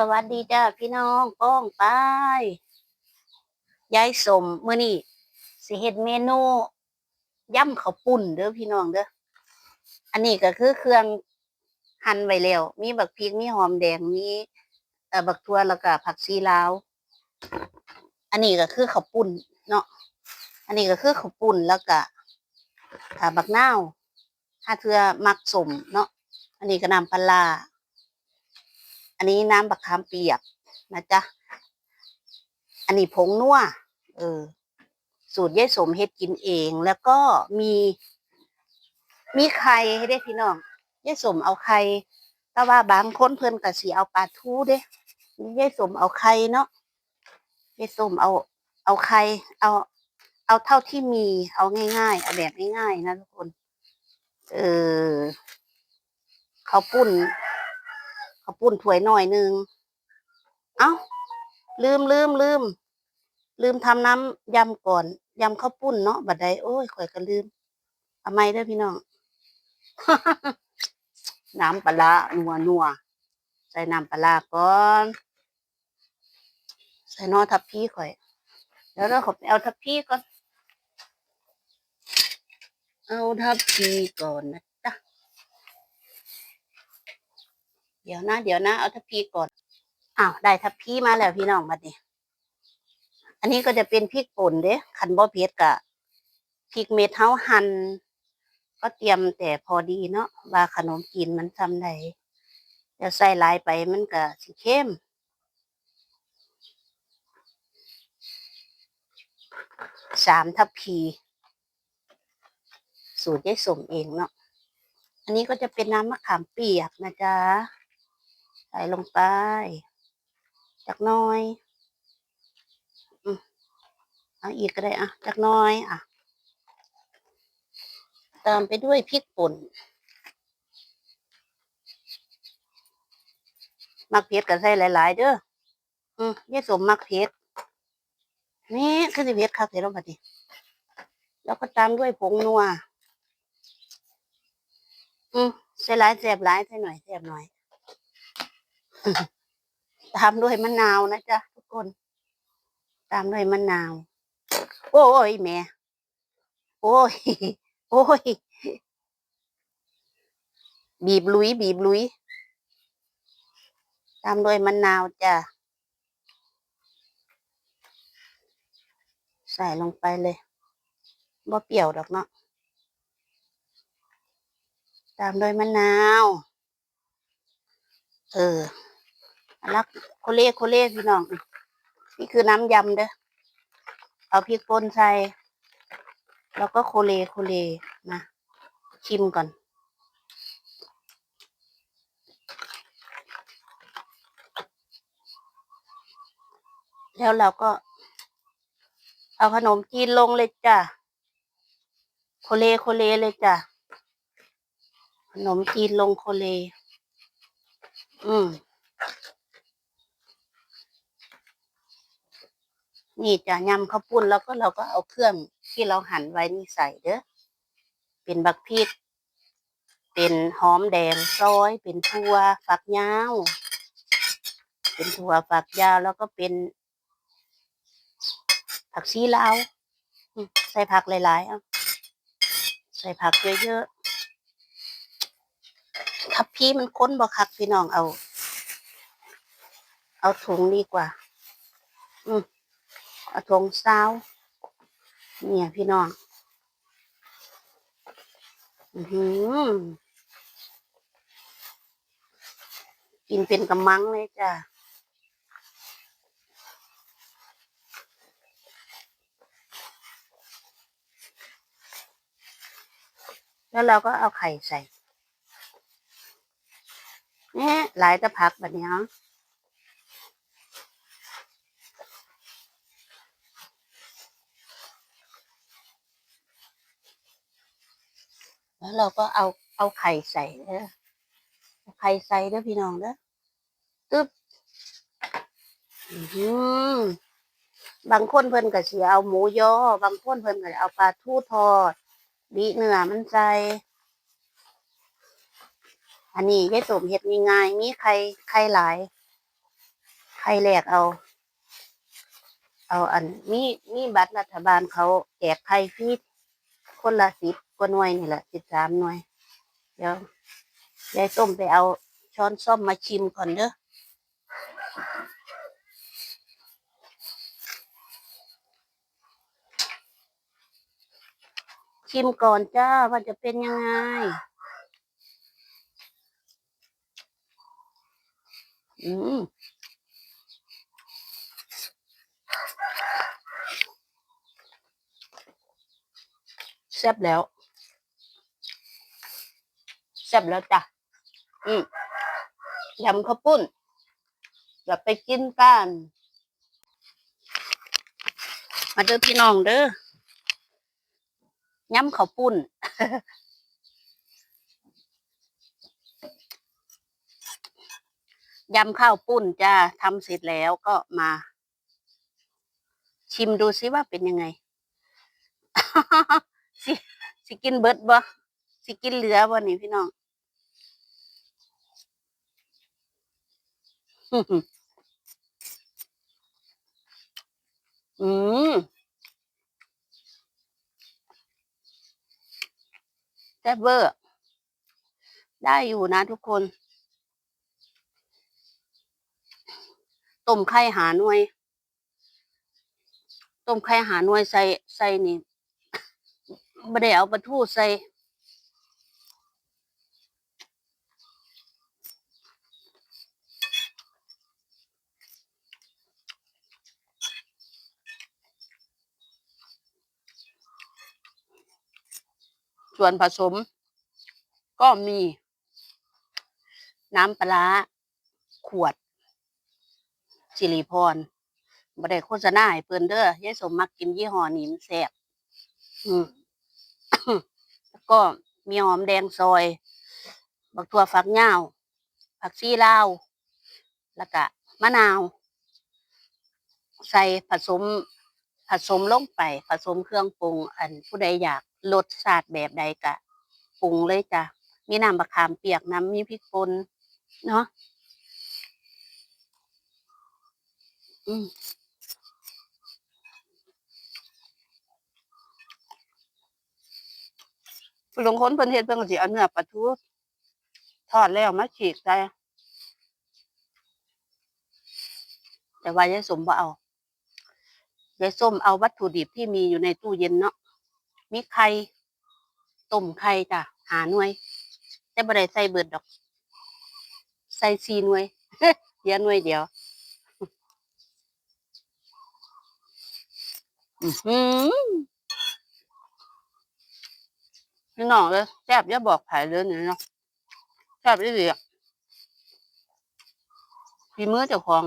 สวัสดีจ้าพี่น้องป้องไปยายสมมื้อนี้สิเฮ็ดเมนูย่ำข้าวปุ้นเด้อพี่น้องเด้ออันนี้ก็คือเครื่องหั่นไว้แล้วมีบักพริกมีหอมแดงมีเอ่อบักทั่วแล้วก็ผักชีลาว อันนี้ก็คือข้าวปุ้นเนาะอันนี้ก็คือข้าวปุ้นแล้วก็อ่าบักนาวถ้าเทื่อมักสมเนาะอันนี้ก็น้ำปลา อันนี้น้ำบักขามเปียกนะจ๊ะ อันนี้ผงนัวเออ สูตรยายสมเฮ็ดกินเอง แล้วก็มี มีไข่ให้ได้พี่น้องยายสมเอาไข่แต่ว่าบางคนเพิ่นก็สิเอาปลาทูเด้ยายสมเอาไข่เนาะยายสมเอาเอาไข่เอา เอาเท่าที่มี เอาง่ายๆเอาแบบง่ายๆนะทุกคน เออข้าวปุ้น ข้าวปุ้นถ้วยหน่อยหนึ่งเอ้า ลืมลืมลืม ลืมทำน้ำยำก่อนยำข้าวปุ้นเนาะบัดใดโอ้ยข่อยก็ลืมเอาไม่ได้อพี่น้องน้ำปลาร้านัวนัวใส่น้ำปลาร้าก่อน ใส่นอทับพี่ข่อยเดี๋ยวเราขอเอาทับพี่ก่อน เอาทับพี่ก่อนนะจ๊ะ เดี๋ยวนะ เดี๋ยวนะ เอาทัพพีก่อนอ้าวได้ทัพพีมาแล้วพี่น้องมาดิอันนี้ก็จะเป็นพริกป่นเด้คันบ่เผ็ดกะพริกเม็ดเฮาหั่นก็เตรียมแต่พอดีเนาะว่าขนมจีนมันทำได้เดี๋ยวใส่ลายไปมันก็สิเข้มสามทัพพี สูตรยายสมเองเนาะอันนี้ก็จะเป็นน้ำมะขามเปียกนะจ๊ะ ส่ลงไปจักน้อยอืมเอาอีกก็ได้อะจักน้อยอะ ตามไปด้วยพริกป่นมักเผ็ดก็ใส่หลายๆเด้อ อืมยายสมมักเผ็ดนี่คือสิเผ็ดคักเสร็จแล้วบัดนี้แล้วก็ตามด้วยผงนัว อืมใส่หลายแสบหลายใส่หน่อยแสบหน่อย ตามด้วยมะนาวนะจ๊ะทุกคน ตามด้วยมะนาว โอ้ยแม่ โอ้ย โอ้ย บีบลุย บีบลุย ตามด้วยมะนาวจ้ะ ใส่ลงไปเลยบ่เปรี้ยวดอกเนาะ ตามด้วยมะนาว เออ ลักโคเล่โคเล่พี่น้องนี่คือน้ำยำเด้อเอาพริกป่นใส่แล้วก็โคเลโคเลนะชิมก่อน แล้วเราก็ เอาขนมจีนลงเลยจ้ะโคเลโคเลเลยจ้ะขนมจีนลงโคเล อืม นี่จะยำข้าวปุ้นแล้วก็เราก็เอาเครื่องที่เราหั่นไว้นี่ใส่เด้อเป็นบักพริก เป็นหอมแดงซอย เป็นถั่วฝักยาว เป็นถั่วฝักยาวแล้วก็เป็น ผักชีลาวใส่ผักหลายๆเอาใส่ผักเยอะๆทับพี่มันค้นบ่คักพี่น้องเอา เอาถุงดีกว่า อืม เอาทงซาเนี่ยพี่น้องอือหือกินเป็นกำมังเลยจ้ะแล้วเราก็เอาไข่ใส่เนี่ยหลายตะพักแบบนี้เนาะ แล้วเราก็เอาเอาไข่ใส่เด้อไข่ใส่เด้อพี่น้องเด้อตึ๊บอื้อหือบางคนเพิ่นก็สิเอาหมูยอ บางคนเพิ่นก็เอาปลาทูทอดบีเนื้อมันใส่อันนี้ยายสมเฮ็ดง่ายๆมีไข่ไข่หลายใครแหลกเอา เอาอันมีมีบัตรรัฐบาลเขาแจกไข่ฟรีคนละสิบ กว่าหน่วยนี่แหละสิบสามหน่วย เดี๋ยวยายส้มไปเอาช้อนส้อมมาชิมก่อนเด้อชิมก่อนจ้าว่าจะเป็นยังไง อืมแซ่บแล้ว แซ่บแล้วจ้ะอืมยำข้าวปุ้นเดี๋ยวไปกินกัน มาเด้อพี่น้องเด้อยำข้าวปุ้นยำข้าวปุ้นจ้าทำเสร็จแล้วก็มา ชิมดูซิว่าเป็นยังไง สิ สิกินเบิดบ่ สิกินเหลือบ่นี่พี่น้องอืมแซ่บเวอร์ได้อยู่นะทุกคนต้มไข่หาหน่วยต้มไข่หาหน่วยใส่ใส่นี่ไม่ได้เอาปลาทูใส่ ส่วนผสม ก็มี น้ำปลาขวดสิริพรบ่ได้โฆษณาให้เพิ่นเด้อยายสมมักกินยี่ห้อนี้มันแซ่บอืม แล้วก็มีหอมแดงซอย บักถั่วฝักยาวผักชีลาวแล้วก็มะนาว ใส่ผสม ผสมลงไป ผสมเครื่องปรุง อันผู้ใดอยากรสชาติแบบใดก็ปรุงเลยจ้ะมีน้ำมะขามเปียกน้ำมีพริกป่นเนาะอืมผู้ลางคนเพิ่นเฮ็ดเพิ่นก็สิเอาเนื้อปลาทูทอดแล้วมาฉีกใส่แต่ว่ายายสมบ่เอา ยายส้มเอาวัตถุดิบที่มีอยู่ในตู้เย็นเนาะมีไข่ต้มไข่จ้ะหาหน่วย แต่บ่ได้ใส่เบิดดอก ใส่4หน่วยเหลือหน่วยเดียวอื้อหือพี่น้องเอ้ยแซ่บอย่าบอกไผเลยนี่เนาะแซ่บอีหลีอะฝีมือเจ้าของ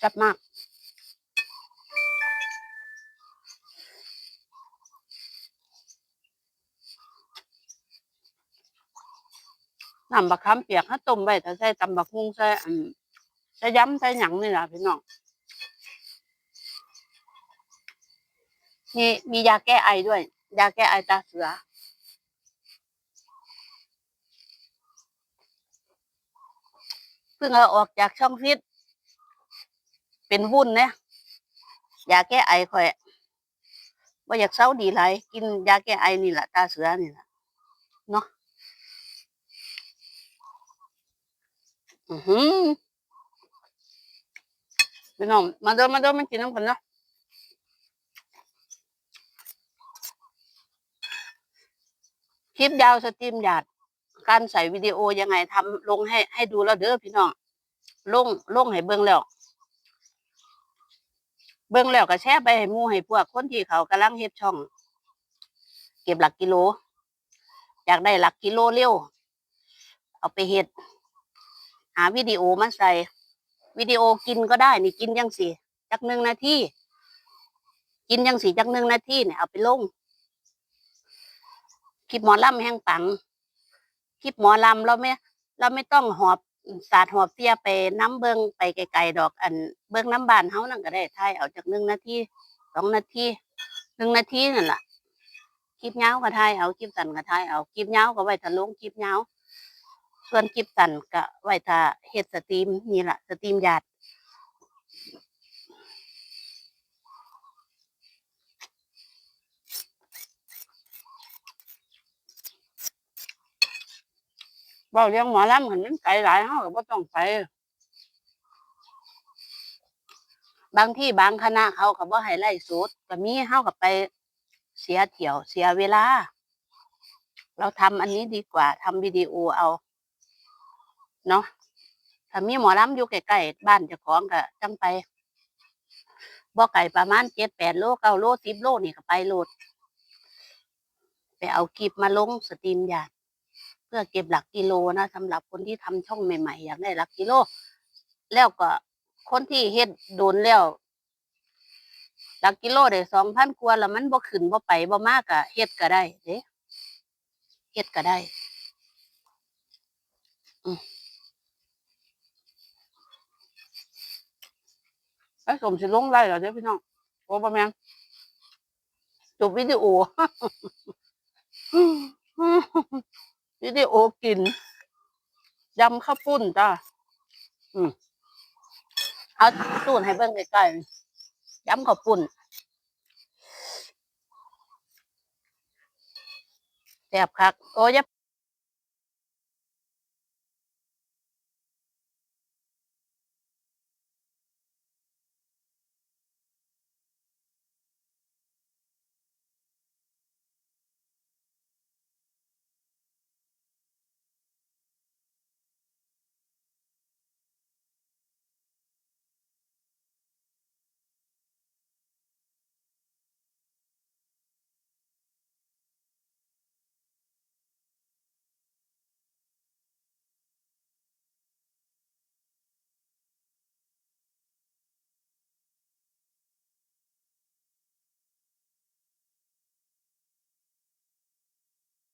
แซ่บมาก น้ำบักคำเปียกถ้าต้มไว้ถ้าใส่ตำบักหุ่งใส่ใส่ยำใส่หยังนี่ล่ะพี่น้องมีมียาแก้ไอด้วย ยาแก้ไอตาเสือเพิ่งเอาออกจากช่องฟิต เป็นวุ่นเนี่ยยาแก้ไอข่อยว่าอยากเศร้าดีไรกินยาแก้ไอนี่แหละตาเสือนี่แหละเนาะอือหือพี่น้องมาเดินมาเดินมากินน้ำกันเนาะคลิปยาวสตรีมหยาดการใส่วิดีโอยังไงทำลงให้ให้ดูแล้วเด้อพี่น้องลงลงให้เบิ่งแล้ว เบิ่งแล้วก็แชร์ไปให้หมู่ให้พวกคนที่เขากำลังเฮ็ดช่อง เก็บหลักกิโล อยากได้หลักกิโลเร็ว เอาไปเฮ็ด หาวิดีโอมาใส่ วิดีโอกินก็ได้ นี่กินยังสิจักหนึ่งนาทีกินยังสิจักหนึ่งนาทีเนี่ยเอาไปลงคลิปหมอลำแห่งปัง คลิปหมอลำเราไม่ เราไม่ต้องหอบ สาดหอบเสียไปน้ำเบิงไปไกลๆดอกอัน เบิงน้ำบานเฮานั่นก็ได้ถ่ายเอาจากหนึ่งนาทีสองนาทีหนึ่งนาทีนั่นแหละคลิปยาก็ถ่ายเอาคลิปสันก็ถ่ายเอาคลิปยาก็ไว้ทะลงคลิปยาส่วนคลิปสันก็ไว้ทาเฮ็ดสตรีมนี่ล่ะสตรีมหยาด เว้าเรื่องหมอลำหันมันไกลหลายเฮาก็บ่ต้องไป บางที่บางคณะเขาก็บ่ให้ไล่สดก็มีเฮาก็ไปเสียเที่ยว เสียเวลา เราทำอันนี้ดีกว่าทำวิดีโอเอา เนาะถ้ามีหมอลำอยู่ใกล้ๆบ้านเจ้าของก็จังไปบ่ไกลประมาณเจ็ดแปดโลเก้าโลสิบโลนี่ก็ไปโหลด ไปเอาคลิปมาลงสตรีมยาด เพื่อเก็บหลักกิโลนะสำหรับคนที่ทำช่องใหม่ ๆ อยากได้หลักกิโล แล้วก็คนที่เฮ็ดโดนแล้ว หลักกิโลได้สองพันกว่าแล้วมันบ่ขึ้นบ่ไปบ่มากอะเฮ็ดก็ได้เด้เฮ็ดก็ได้ไอ้สมสิลงไล่แล้วเด้พี่น้องโอ้บ่แม่นจบวิดีโอ วิดีโอกินยำข้าวปุ้นจ้าอืมเอาสูตรให้เบิ่งใกล้ๆยำข้าวปุ้นแซบคัก โอ้ย